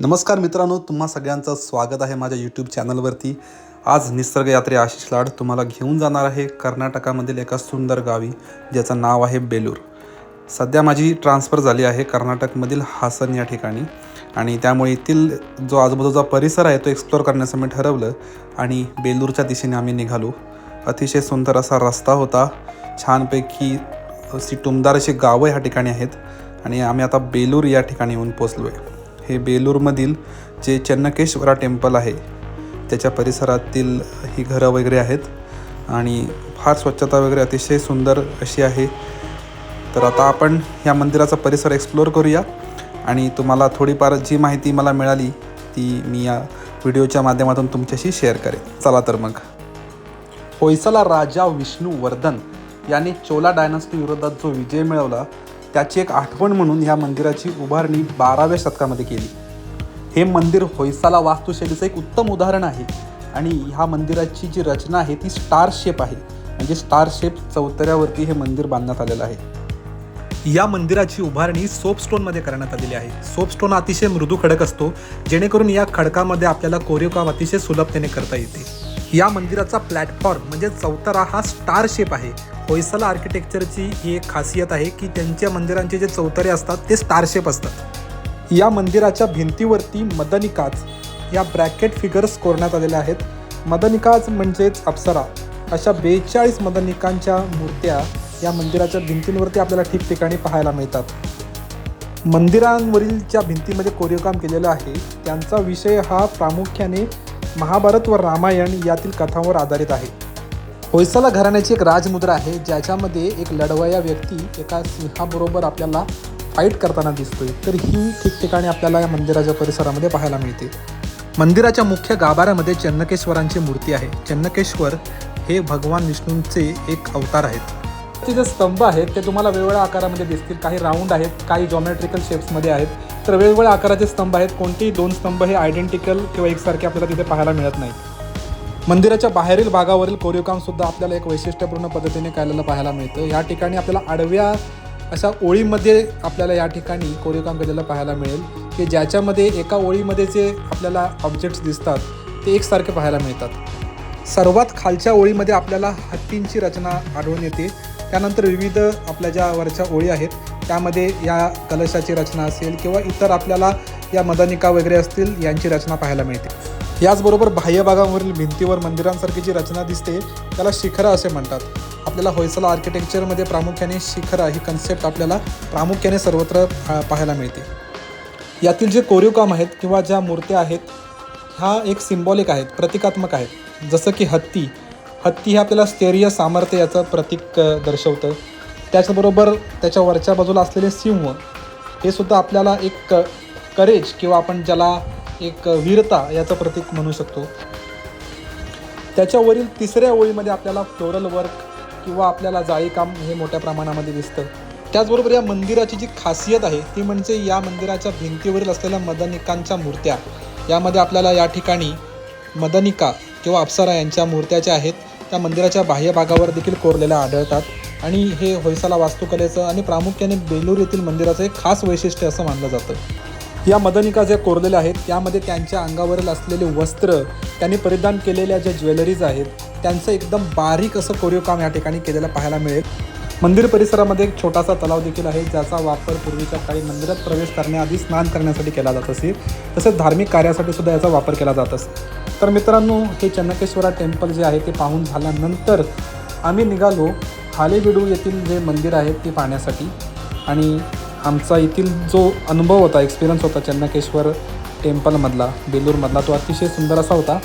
नमस्कार मित्रांनो तुम्हा सगळ्यांचं स्वागत आहे माझ्या यूट्यूब चॅनलवरती. आज निसर्ग यात्रे आशिष लाड तुम्हाला घेऊन जाणार आहे कर्नाटकामधील एका सुंदर गावी ज्याचं नाव आहे बेलूर. सध्या माझी ट्रान्सफर झाली आहे कर्नाटकमधील हासन या ठिकाणी. आणि त्यामुळे येथील जो आजूबाजूचा परिसर आहे तो एक्सप्लोअर करण्याचं मी ठरवलं आणि बेलूरच्या दिशेने आम्ही निघालो. अतिशय सुंदर असा रस्ता होता. छानपैकी अशी टुमदार अशी गावं ह्या ठिकाणी आहेत. आणि आम्ही आता बेलूर या ठिकाणी येऊन पोचलो आहे हे बेलूरमधील जे चन्नकेश्वरा टेम्पल आहे त्याच्या परिसरातील ही घरं वगैरे आहेत आणि फार स्वच्छता वगैरे अतिशय सुंदर अशी आहे. तर आता आपण या मंदिराचा परिसर एक्सप्लोअर करूया आणि तुम्हाला थोडीफार जी माहिती मला मिळाली ती मी या व्हिडिओच्या माध्यमातून तुमच्याशी शेअर करेन. चला तर मग. होयसला राजा विष्णू वर्धन याने चोला डायनास्टी विरोधात जो विजय मिळवला त्याची एक आठवण म्हणून ह्या मंदिराची उभारणी बाराव्या शतकामध्ये केली. हे मंदिर होयसाला वास्तुशैलीचं एक उत्तम उदाहरण आहे आणि ह्या मंदिराची जी रचना आहे ती स्टार शेप आहे. म्हणजे स्टार शेप चौतऱ्यावरती हे मंदिर बांधण्यात आलेलं आहे. या मंदिराची उभारणी सोपस्टोनमध्ये करण्यात आलेली आहे. सोपस्टोन अतिशय मृदू खडक असतो जेणेकरून या खडकामध्ये आपल्याला कोरीवकाम अतिशय सुलभतेने करता येते. या मंदिराचा प्लॅटफॉर्म म्हणजे चौतरा हा स्टार शेप आहे. होयसला आर्किटेक्चरची ही एक खासियत आहे की त्यांच्या मंदिरांचे जे चौतारे असतात ते स्टारशेप असतात. या मंदिराच्या भिंतीवरती मदनिकाच या ब्रॅकेट फिगर्स कोरण्यात आलेल्या आहेत. मदनिकाज म्हणजेच अप्सरा. अशा बेचाळीस मदनिकांच्या मूर्त्या या मंदिराच्या भिंतींवरती आपल्याला ठिकठिकाणी पाहायला मिळतात. मंदिरांवरील ज्या भिंतीमध्ये कोरीवकाम केलेलं आहे त्यांचा विषय हा प्रामुख्याने महाभारत व रामायण यातील कथांवर आधारित आहे. होयसाला घराण्याची एक राजमुद्रा आहे ज्याच्यामध्ये एक लढवया व्यक्ती एका सिंहाबरोबर आपल्याला फाईट करताना दिसतोय. तर ही ठिकठिकाणी आपल्याला या मंदिराच्या परिसरामध्ये पाहायला मिळते. मंदिराच्या मुख्य गाभाऱ्यामध्ये चन्नकेश्वरांची मूर्ती आहे. चन्नकेश्वर हे भगवान विष्णूंचे एक अवतार आहेत. ते जे स्तंभ आहेत ते तुम्हाला वेगवेगळ्या आकारामध्ये दिसतील. काही राऊंड आहेत काही जॉमेट्रिकल शेप्समध्ये आहेत. तर वेगवेगळ्या आकाराचे स्तंभ आहेत. कोणतेही दोन स्तंभ हे आयडेंटिकल किंवा एकसारखे आपल्याला तिथे पाहायला मिळत नाहीत. मंदिराच्या बाहेरील भागावरील कोरीवकाम सुद्धा आपल्याला एक वैशिष्ट्यपूर्ण पद्धतीने केलेलं पाहायला मिळतं. या ठिकाणी आपल्याला आडव्या अशा ओळीमध्ये आपल्याला या ठिकाणी कोरीवकाम केलेलं पाहायला मिळेल. की ज्याच्यामध्ये एका ओळीमध्ये जे आपल्याला ऑब्जेक्ट्स दिसतात ते एकसारखे पाहायला मिळतात. सर्वात खालच्या ओळीमध्ये आपल्याला हत्तींची रचना आढळून येते. त्यानंतर विविध आपल्या ज्या वरच्या ओळी आहेत त्यामध्ये या कलशाची रचना असेल किंवा इतर आपल्याला या मदनिका वगैरे असतील यांची रचना पाहायला मिळते. याचबरोबर बाह्य भागावरील भिंतीवर मंदिरांसारखी जी रचना दिसते त्याला शिखरं असे म्हणतात. आपल्याला होयसला आर्किटेक्चरमध्ये प्रामुख्याने शिखरं ही कन्सेप्ट आपल्याला प्रामुख्याने सर्वत्र पा- पाहायला मिळते. यातील जे कोरीव काम आहेत किंवा ज्या मूर्त्या आहेत ह्या एक सिम्बॉलिक आहेत प्रतिकात्मक आहेत. जसं की हत्ती. हत्ती हे आपल्याला स्थैर्य सामर्थ्य याचं प्रतीक दर्शवतं. त्याचबरोबर त्याच्या वरच्या बाजूला असलेले सिंह हे सुद्धा आपल्याला एक करेज किंवा आपण ज्याला एक वीरता याचं प्रतीक म्हणू शकतो. त्याच्यावरील तिसऱ्या ओळीमध्ये आपल्याला फ्लोरल वर्क किंवा आपल्याला जाळीकाम हे मोठ्या प्रमाणामध्ये दिसतं. त्याचबरोबर या मंदिराची जी खासियत आहे ती म्हणजे या मंदिराच्या भिंतीवरील असलेल्या मदनिकांच्या मूर्त्या. यामध्ये आपल्याला या ठिकाणी मदनिका किंवा अप्सरा यांच्या मूर्त्या ज्या आहेत त्या मंदिराच्या बाह्य भागावर देखील कोरलेल्या आढळतात. आणि हे होयसाला वास्तुकलेचं आणि प्रामुख्याने बेलूर येथील मंदिराचं एक खास वैशिष्ट्य असं मानलं जातं. या मदनिका ज्या कोरलेल्या आहेत त्यामध्ये त्यांच्या अंगावरील असलेले वस्त्र त्यांनी परिधान केलेल्या ज्या ज्वेलरीज आहेत त्यांचं एकदम बारीक असं कोरीव काम या ठिकाणी केलेलं पाहायला मिळेल. मंदिर परिसरामध्ये एक छोटासा तलाव देखील आहे ज्याचा वापर पूर्वीच्या काळी मंदिरात प्रवेश करण्याआधी स्नान करण्यासाठी केला जात असे. तसेच धार्मिक कार्यासाठी सुद्धा याचा वापर केला जात असे. तर मित्रांनो हे चन्नकेश्वरा टेम्पल जे आहे ते पाहून झाल्यानंतर आम्ही निघालो हालेबिडू येथील जे मंदिर आहे ते पाहण्यासाठी. आणि आमचा येथील जो अनुभव होता एक्सपिरियन्स होता चन्नकेश्वर टेम्पलमधला बेलूरमधला तो अतिशय सुंदर असा होता.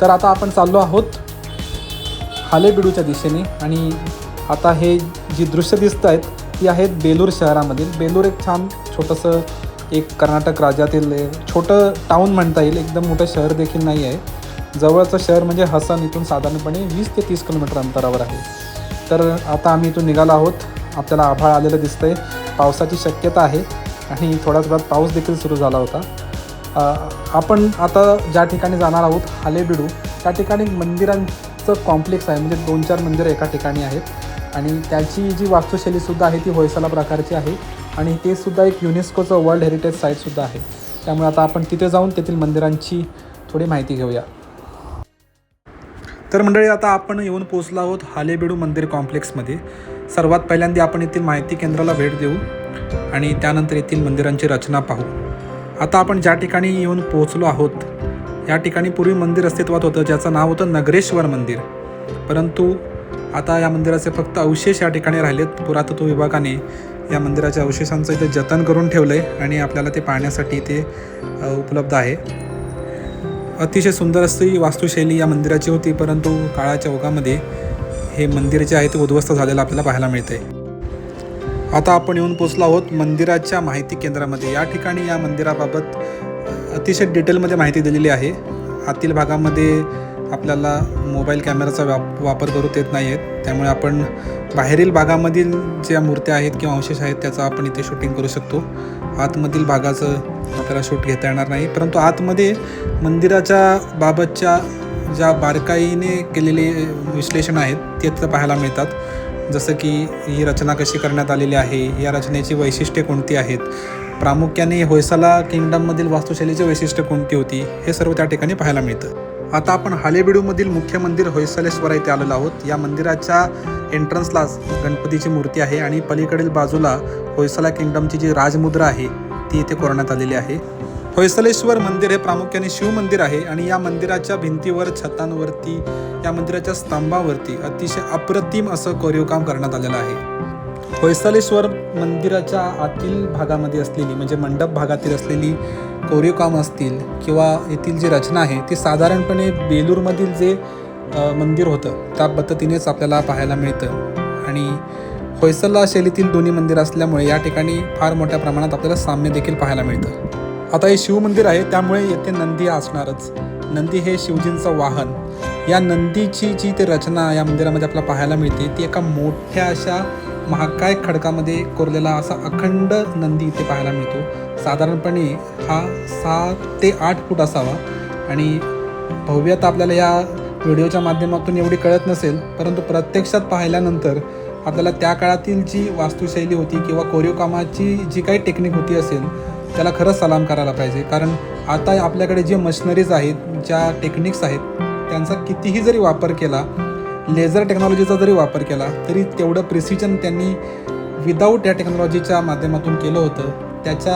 तर आता आपण चाललो आहोत हालेबिडूच्या दिशेने आणि आता हे जी दृश्य दिसत आहेत ती आहेत बेलूर शहरामधील. बेलूर एक छान छोटंसं एक कर्नाटक राज्यातील छोटं टाऊन म्हणता येईल. एकदम मोठं शहर देखील नाही आहे. जवळचं शहर म्हणजे हसन इथून साधारणपणे वीस ते तीस किलोमीटर अंतरावर आहे. तर आता आम्ही इथून निघालो आहोत. आपल्याला आभाळ आलेलं दिसतं आहे पावसाची शक्यता आहे आणि थोड्याच वेळात पाऊस देखील सुरू झाला होता. आपण आता ज्या ठिकाणी जाणार आहोत हालेबिडू त्या ठिकाणी मंदिरांचं कॉम्प्लेक्स आहे. म्हणजे दोन चार मंदिरं एका ठिकाणी आहेत. आणि त्याची जी वास्तुशैलीसुद्धा आहे ती होयसाला प्रकारची आहे. आणि ते सुद्धा एक युनेस्कोचं वर्ल्ड हेरिटेज साईटसुद्धा आहे. त्यामुळे आता आपण तिथे जाऊन तेथील मंदिरांची थोडी माहिती घेऊया. तर मंडळी आता आपण येऊन पोचलो आहोत हालेबेडू मंदिर कॉम्प्लेक्समध्ये. सर्वात पहिल्यांदा आपण येथील माहिती केंद्राला भेट देऊ आणि त्यानंतर येथील मंदिरांची रचना पाहू. आता आपण ज्या ठिकाणी येऊन पोहोचलो आहोत या ठिकाणी पूर्वी मंदिर अस्तित्वात होतं ज्याचं नाव होतं नगरेश्वर मंदिर. परंतु आता या मंदिराचे फक्त अवशेष या ठिकाणी राहिलेत. पुरातत्व विभागाने या मंदिराच्या अवशेषांचं इथे जतन करून ठेवलं आहे आणि आपल्याला ते पाहण्यासाठी इथे उपलब्ध आहे. अतिशय सुंदर अशी वास्तुशैली या मंदिराची होती परंतु काळाच्या ओघामध्ये हे मंदिर जे आहे ते उद्ध्वस्त झालेलं आपल्याला पाहायला मिळते आता आपण येऊन पोचलो आहोत मंदिराच्या माहिती केंद्रामध्ये. या ठिकाणी या मंदिराबाबत अतिशय डिटेलमध्ये माहिती दिलेली आहे. आतील भागामध्ये आपल्याला मोबाईल कॅमेराचा वाप वापर करू देत नाही आहेत त्यामुळे आपण बाहेरील भागामधील ज्या मूर्त्या आहेत किंवा अवशेष आहेत त्याचं आपण इथे शूटिंग करू शकतो. आतमधील भागाचं आपल्याला शूट घेता येणार नाही. परंतु आतमध्ये मंदिराच्या बाबतच्या ज्या बारकाईने केलेले विश्लेषण आहेत ते तिथं पाहायला मिळतात. जसं की ही रचना कशी करण्यात आलेली आहे या रचनेची वैशिष्ट्ये कोणती आहेत? प्रामुख्याने होयसाला किंगडममधील वास्तुशैलीची वैशिष्ट्य कोणती होती? हे सर्व त्या ठिकाणी पाहायला मिळतं. आता आपण हालेबिडूमधील मुख्य मंदिर होयसलेश्वर येथे आलेलो आहोत. या मंदिराच्या एंट्रन्सलाच गणपतीची मूर्ती आहे आणि पलीकडील बाजूला होयसला किंगडमची जी राजमुद्रा आहे ती इथे कोरण्यात आलेली आहे. होयसलेश्वर मंदिर हे प्रामुख्याने शिव मंदिर आहे आणि या मंदिराच्या भिंतीवर छतांवरती या मंदिराच्या स्तंभावरती अतिशय अप्रतिम असं कोरीवकाम करण्यात आलेलं आहे. होयसलेश्वर मंदिराच्या आतील भागामध्ये असलेली म्हणजे मंडप भागातील असलेली कोरीवकाम असतील किंवा येथील जी रचना आहे ती साधारणपणे बेलूरमधील जे मंदिर होतं त्या पद्धतीनेच आपल्याला पाहायला मिळतं. आणि होयसला शैलीतील दोन्ही मंदिर असल्यामुळे या ठिकाणी फार मोठ्या प्रमाणात आपल्याला साम्य देखील पाहायला मिळतं. आता हे शिवमंदिर आहे त्यामुळे येथे नंदी असणारच. नंदी हे शिवजींचं वाहन. या नंदीची जी ते रचना या मंदिरामध्ये आपल्याला पाहायला मिळते ती एका मोठ्या अशा महाकाय खडकामध्ये कोरलेला असा अखंड नंदी इथे पाहायला मिळतो. साधारणपणे हा सात ते आठ फूट असावा. आणि भव्यता आपल्याला या व्हिडिओच्या माध्यमातून एवढी कळत नसेल परंतु प्रत्यक्षात पाहिल्यानंतर आपल्याला त्या काळातील जी वास्तुशैली होती किंवा कोरीवकामाची जी काही टेक्निक होती असेल त्याला खरंच सलाम करायला पाहिजे. कारण आता आपल्याकडे जे मशिनरीज आहेत ज्या टेक्निक्स आहेत त्यांचा कितीही जरी वापर केला लेझर टेक्नॉलॉजीचा जरी वापर केला तरी तेवढं प्रिसिजन त्यांनी विदाऊट या टेक्नॉलॉजीच्या माध्यमातून केलं होतं. त्याच्या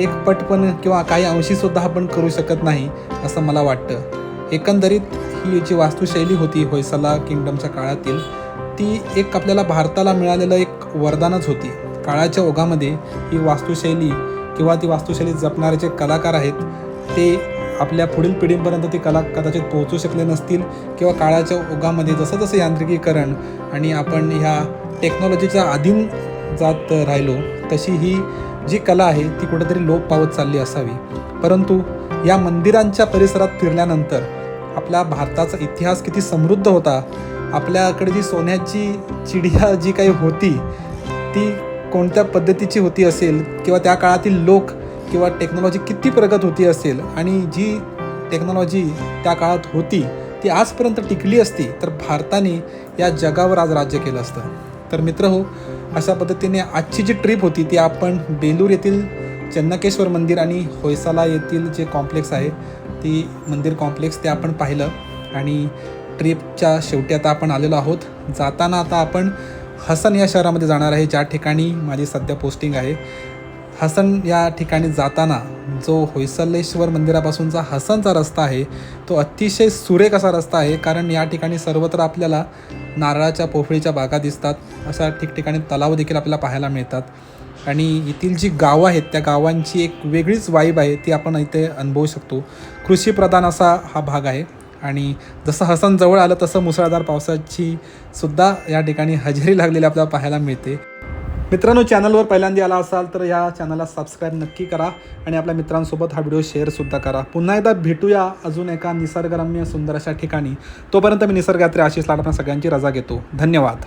एक पटपण किंवा काही अंशीसुद्धा आपण करू शकत नाही असं मला वाटतं. एकंदरीत ही जी वास्तुशैली होती होयसला किंगडमच्या काळातील ती एक आपल्याला भारताला मिळालेलं एक वरदानच होती. काळाच्या ओघामध्ये ही वास्तुशैली किंवा ती वास्तुशैली जपणारे जे कलाकार आहेत ते आपल्या पुढील पिढींपर्यंत ती कला कदाचित पोहोचू शकले नसतील किंवा काळाच्या ओघामध्ये जसं जसं यांत्रिकीकरण आणि आपण ह्या टेक्नॉलॉजीच्या अधीन जात राहिलो तशी ही जी कला आहे ती कुठेतरी लोप पावत चालली असावी. परंतु या मंदिरांच्या परिसरात फिरल्यानंतर आपल्या भारताचा इतिहास किती समृद्ध होता आपल्याकडे जी सोन्याची चिडिया जी काही होती ती कोणत्या पद्धतीची होती असेल किंवा त्या काळातील लोक किंवा टेक्नॉलॉजी किती प्रगत होती असेल आणि जी टेक्नॉलॉजी त्या काळात होती ती आजपर्यंत टिकली असती तर भारताने या जगावर आज राज्य केलं असतं. तर मित्र हो अशा पद्धतीने आजची जी ट्रिप होती ती आपण बेलूर येथील चन्नकेश्वर मंदिर आणि होयसाला येथील जे कॉम्प्लेक्स आहे ती मंदिर कॉम्प्लेक्स ते आपण पाहिलं. आणि ट्रिपच्या शेवटी आता आपण आलेलो आहोत. जाताना आता आपण हसन या शहरामध्ये जाणार आहे ज्या ठिकाणी माझी सध्या पोस्टिंग आहे. हसन या ठिकाणी जाताना जो होयसलेश्वर मंदिरापासूनचा हसनचा रस्ता आहे तो अतिशय सुरेख असा रस्ता आहे कारण या ठिकाणी सर्वत्र आपल्याला नारळाच्या पोफळीच्या बागा दिसतात अशा ठिकठिकाणी तलाव देखील आपल्याला पाहायला मिळतात. आणि येथील जी गावं आहेत त्या गावांची एक वेगळीच वाईब आहे ती आपण इथे अनुभवू शकतो. कृषीप्रधान असा हा भाग आहे. आणि जसं हसन जवळ आलं तसं मुसळधार पावसाची सुद्धा या ठिकाणी हजेरी लागलेली आपल्याला पाहायला मिळते. मित्रांनो चॅनलवर पहिल्यांदा आला असाल तर या चॅनलला सबस्क्राईब नक्की करा आणि आपल्या मित्रांसोबत हा व्हिडिओ शेअरसुद्धा करा. पुन्हा एकदा भेटूया अजून एका निसर्गरम्य सुंदर अशा ठिकाणी. तोपर्यंत मी निसर्गात्री आशिष लाड सगळ्यांची रजा घेतो. धन्यवाद.